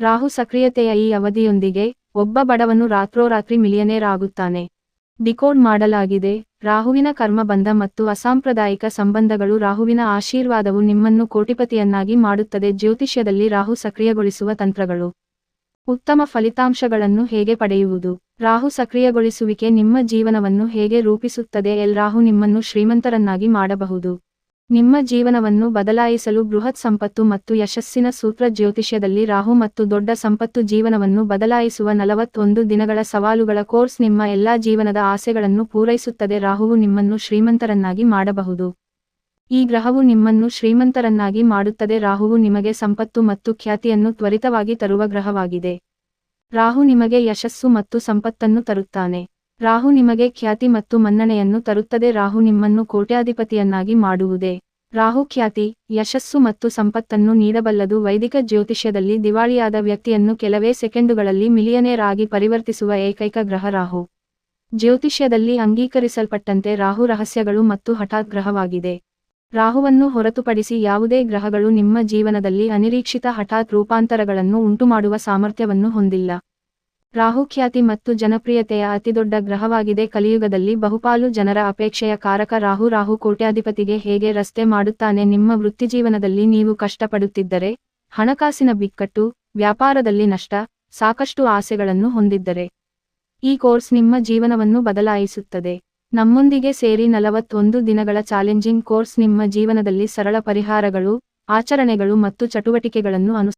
ರಾಹು ಸಕ್ರಿಯತೆಯ ಈ ಅವಧಿಯೊಂದಿಗೆ ಒಬ್ಬ ಬಡವನು ರಾತ್ರೋರಾತ್ರಿ ಮಿಲಿಯನೇರ್ ಆಗುತ್ತಾನೆ. ಡಿಕೋಡ್ ಮಾಡಲಾಗಿದೆ. ರಾಹುವಿನ ಕರ್ಮಬಂಧ ಮತ್ತು ಅಸಾಂಪ್ರದಾಯಿಕ ಸಂಬಂಧಗಳು ರಾಹುವಿನ ಆಶೀರ್ವಾದವು ನಿಮ್ಮನ್ನು ಕೋಟಿಪತಿಯನ್ನಾಗಿ ಮಾಡುತ್ತದೆ. ಜ್ಯೋತಿಷ್ಯದಲ್ಲಿ ರಾಹು ಸಕ್ರಿಯಗೊಳಿಸುವ ತಂತ್ರಗಳು. ಉತ್ತಮ ಫಲಿತಾಂಶಗಳನ್ನು ಹೇಗೆ ಪಡೆಯುವುದು? ರಾಹು ಸಕ್ರಿಯಗೊಳಿಸುವಿಕೆ ನಿಮ್ಮ ಜೀವನವನ್ನು ಹೇಗೆ ರೂಪಿಸುತ್ತದೆ? ಎಲ್ ರಾಹು ನಿಮ್ಮನ್ನು ಶ್ರೀಮಂತರನ್ನಾಗಿ ಮಾಡಬಹುದು? ನಿಮ್ಮ ಜೀವನವನ್ನು ಬದಲಾಯಿಸಲು ಬೃಹತ್ ಸಂಪತ್ತು ಮತ್ತು ಯಶಸ್ಸಿನ ಸೂತ್ರ ಜ್ಯೋತಿಷ್ಯದಲ್ಲಿ ರಾಹು ಮತ್ತು ದೊಡ್ಡ ಸಂಪತ್ತು ಜೀವನವನ್ನು ಬದಲಾಯಿಸುವ ನಲವತ್ತೊಂದು ದಿನಗಳ ಸವಾಲುಗಳ ಕೋರ್ಸ್ ನಿಮ್ಮ ಎಲ್ಲಾ ಜೀವನದ ಆಸೆಗಳನ್ನು ಪೂರೈಸುತ್ತದೆ. ರಾಹುವು ನಿಮ್ಮನ್ನು ಶ್ರೀಮಂತರನ್ನಾಗಿ ಮಾಡಬಹುದು. ಈ ಗ್ರಹವು ನಿಮ್ಮನ್ನು ಶ್ರೀಮಂತರನ್ನಾಗಿ ಮಾಡುತ್ತದೆ. ರಾಹುವು ನಿಮಗೆ ಸಂಪತ್ತು ಮತ್ತು ಖ್ಯಾತಿಯನ್ನು ತ್ವರಿತವಾಗಿ ತರುವ ಗ್ರಹವಾಗಿದೆ. ರಾಹು ನಿಮಗೆ ಯಶಸ್ಸು ಮತ್ತು ಸಂಪತ್ತನ್ನು ತರುತ್ತಾನೆ. ರಾಹು ನಿಮಗೆ ಖ್ಯಾತಿ ಮತ್ತು ಮನ್ನಣೆಯನ್ನು ತರುತ್ತದೆ. ರಾಹು ನಿಮ್ಮನ್ನು ಕೋಟ್ಯಾಧಿಪತಿಯನ್ನಾಗಿ ಮಾಡುವುದೇ. ರಾಹು ಖ್ಯಾತಿ, ಯಶಸ್ಸು ಮತ್ತು ಸಂಪತ್ತನ್ನು ನೀಡಬಲ್ಲದು ವೈದಿಕ ಜ್ಯೋತಿಷ್ಯದಲ್ಲಿ ದಿವಾಳಿಯಾದ ವ್ಯಕ್ತಿಯನ್ನು ಕೆಲವೇ ಸೆಕೆಂಡುಗಳಲ್ಲಿ ಮಿಲಿಯನೇರ್ ಆಗಿ ಪರಿವರ್ತಿಸುವ ಏಕೈಕ ಗ್ರಹ ರಾಹು. ಜ್ಯೋತಿಷ್ಯದಲ್ಲಿ ಅಂಗೀಕರಿಸಲ್ಪಟ್ಟಂತೆ ರಾಹು ರಹಸ್ಯಗಳು ಮತ್ತು ಹಠಾತ್ ಗ್ರಹವಾಗಿದೆ. ರಾಹುವನ್ನು ಹೊರತುಪಡಿಸಿ ಯಾವುದೇ ಗ್ರಹಗಳು ನಿಮ್ಮ ಜೀವನದಲ್ಲಿ ಅನಿರೀಕ್ಷಿತ ಹಠಾತ್ ರೂಪಾಂತರಗಳನ್ನು ಉಂಟುಮಾಡುವ ಸಾಮರ್ಥ್ಯವನ್ನು ಹೊಂದಿಲ್ಲ. ರಾಹು ಖ್ಯಾತಿ ಮತ್ತು ಜನಪ್ರಿಯತೆಯ ಅತಿದೊಡ್ಡ ಗ್ರಹವಾಗಿದೆ. ಕಲಿಯುಗದಲ್ಲಿ ಬಹುಪಾಲು ಜನರ ಅಪೇಕ್ಷೆಯ ಕಾರಕ ರಾಹು. ರಾಹು ಕೋಟ್ಯಾಧಿಪತಿಗೆ ಹೇಗೆ ರಸ್ತೆ ಮಾಡುತ್ತಾನೆ? ನಿಮ್ಮ ವೃತ್ತಿಜೀವನದಲ್ಲಿ ನೀವು ಕಷ್ಟಪಡುತ್ತಿದ್ದರೆ, ಹಣಕಾಸಿನ ಬಿಕ್ಕಟ್ಟು, ವ್ಯಾಪಾರದಲ್ಲಿ ನಷ್ಟ, ಸಾಕಷ್ಟು ಆಸೆಗಳನ್ನು ಹೊಂದಿದ್ದರೆ, ಈ ಕೋರ್ಸ್ ನಿಮ್ಮ ಜೀವನವನ್ನು ಬದಲಾಯಿಸುತ್ತದೆ. ನಮ್ಮೊಂದಿಗೆ ಸೇರಿ ನಲವತ್ತೊಂದು ದಿನಗಳ ಚಾಲೆಂಜಿಂಗ್ ಕೋರ್ಸ್ ನಿಮ್ಮ ಜೀವನದಲ್ಲಿ ಸರಳ ಪರಿಹಾರಗಳು, ಆಚರಣೆಗಳು ಮತ್ತು ಚಟುವಟಿಕೆಗಳನ್ನು ಅನು